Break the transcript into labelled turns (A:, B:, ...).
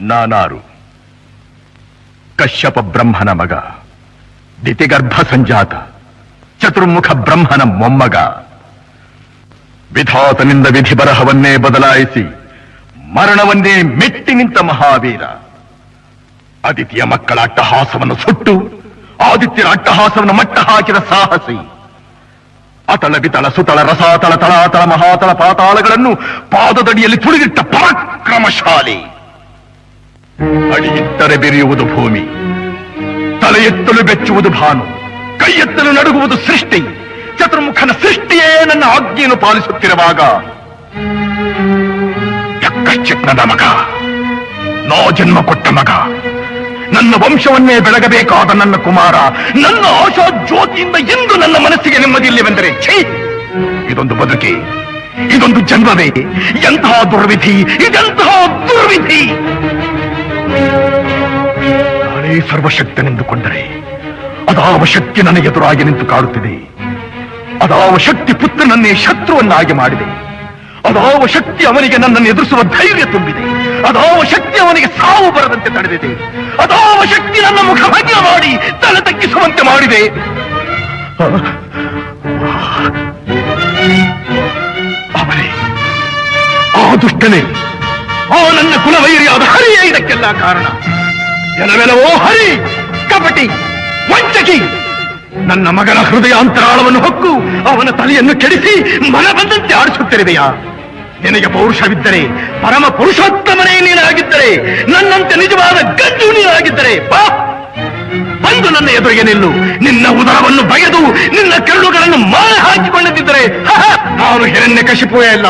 A: ನಾನಾರು. ಕಶ್ಯಪ ಬ್ರಹ್ಮನ ಮಗ, ದಿತಿಗರ್ಭ ಸಂಜಾತ, ಚತುರ್ಮುಖ ಬ್ರಹ್ಮನ ಮೊಮ್ಮಗ. ವಿಧಾತನಿಂದ ವಿಧಿ ಬರಹವನ್ನೇ ಬದಲಾಯಿಸಿ, ಮರಣವನ್ನೇ ಮೆಟ್ಟಿ ನಿಂತ ಮಹಾವೀರ. ಆದಿತ್ಯ ಮಕ್ಕಳ ಅಟ್ಟಹಾಸವನ್ನು ಸುಟ್ಟು, ಆದಿತ್ಯರ ಅಟ್ಟಹಾಸವನ್ನು ಮಟ್ಟ ಹಾಕಿದ ಸಾಹಸಿ. ಅತಳ ಬಿತಳ ಸುತಳ ರಸಾತಳ ತಳಾತಳ ಮಹಾತಳ ಪಾತಾಳಗಳನ್ನು ಪಾದದಡಿಯಲ್ಲಿ ತುಳಿದಿಟ್ಟ ಪರಾಕ್ರಮಶಾಲಿ. ಅಡಿಯಿಟ್ಟರೆ ಬೆರೆಯುವುದು ಭೂಮಿ ತಲೆ ಎತ್ತಲು ಬೆಚ್ಚುವುದು ಭಾನು ಕೈ ಎತ್ತಲು ನಡುಗುವುದು ಸೃಷ್ಟಿ, ಚತುರ್ಮುಖನ ಸೃಷ್ಟಿಯೇ ನನ್ನ ಆಜ್ಞೆಯನ್ನು ಪಾಲಿಸುತ್ತಿರುವಾಗ ಚಿಕ್ಕನದ ಮಗ, ನೋ ಜನ್ಮ ಕೊಟ್ಟ ಮಗ, ನನ್ನ ವಂಶವನ್ನೇ ಬೆಳಗಬೇಕಾದ ನನ್ನ ಕುಮಾರ, ನನ್ನ ಆಶಾ ಜ್ಯೋತಿಯಿಂದ ಎಂದು ನನ್ನ ಮನಸ್ಸಿಗೆ ನೆಮ್ಮದಿಲ್ಲವೆಂದರೆ ಛೇ! ಇದೊಂದು ಬದುಕಿ, ಇದೊಂದು ಜನ್ಮವೇ ಎಂತಹ ದುರ್ವಿಧಿ ಇದೆಂತಹ ದುರ್ವಿಧಿ! ನಾನೇ ಸರ್ವಶಕ್ತನೆಂದುಕೊಂಡರೆ. ಅದಾವ ಶಕ್ತಿ ನನ್ನ ಎದುರಾಗಿ ನಿಂತು ಕಾಡುತ್ತಿದೆ. ಅದಾವ ಶಕ್ತಿ ಪುತ್ರನನ್ನೇ ಶತ್ರುವನ್ನಾಗಿ ಮಾಡಿದೆ. ಅದಾವ ಶಕ್ತಿ ಅವನಿಗೆ ನನ್ನನ್ನು ಎದುರಿಸುವ ಧೈರ್ಯ ತುಂಬಿದೆ. ಅದಾವ ಶಕ್ತಿ ಅವನಿಗೆ ಸಾವು ಬರದಂತೆ ತಡೆದಿದೆ. ಅದಾವ ಶಕ್ತಿ ನನ್ನ ಮುಖ ಭಂಗ ಮಾಡಿ ತಲೆ ತಗ್ಗಿಸುವಂತೆ ಮಾಡಿದೆ. ಅವನೇ, ಆ ದುಷ್ಟನೇ, ಆ ನನ್ನ ಕುಲವೈರಿಯಾದ ಹರಿಯೇ ಇದಕ್ಕೆಲ್ಲ ಕಾರಣ. ಜನವೆಲವೋ ಹರಿ ಕಪಟಿ ವಂಚಕಿ. ನನ್ನ ಮಗನ ಹೃದಯ ಅಂತರಾಳವನ್ನು ಹೊಕ್ಕು ಅವನ ತಲೆಯನ್ನು ಕೆಡಿಸಿ ಮನ ಬಂದಂತೆ ಆಡಿಸುತ್ತಿರುವೆಯಾ ನಿನಗೆ ಪೌರುಷವಿದ್ದರೆ ಪರಮ ಪುರುಷೋತ್ತಮನೇ ನೀನಾಗಿದ್ದರೆ ನನ್ನಂತೆ ನಿಜವಾದ ಗಂಜು ನೀನಾಗಿದ್ದರೆ ಬಾ. ಬಂದು ನನ್ನ ಎದುರಿಗೆ ನಿಲ್ಲು. ನಿನ್ನ ಉದರವನ್ನು ಬಗೆದು ನಿನ್ನ ಕರುಳುಗಳನ್ನು ಮಾಲೆ ಹಾಕಿಕೊಳ್ಳದಿದ್ದರೆ ಹ, ಹ, ನಾನು ಹಿರಣ್ಯ ಕಶಿಪುವೆ ಅಲ್ಲ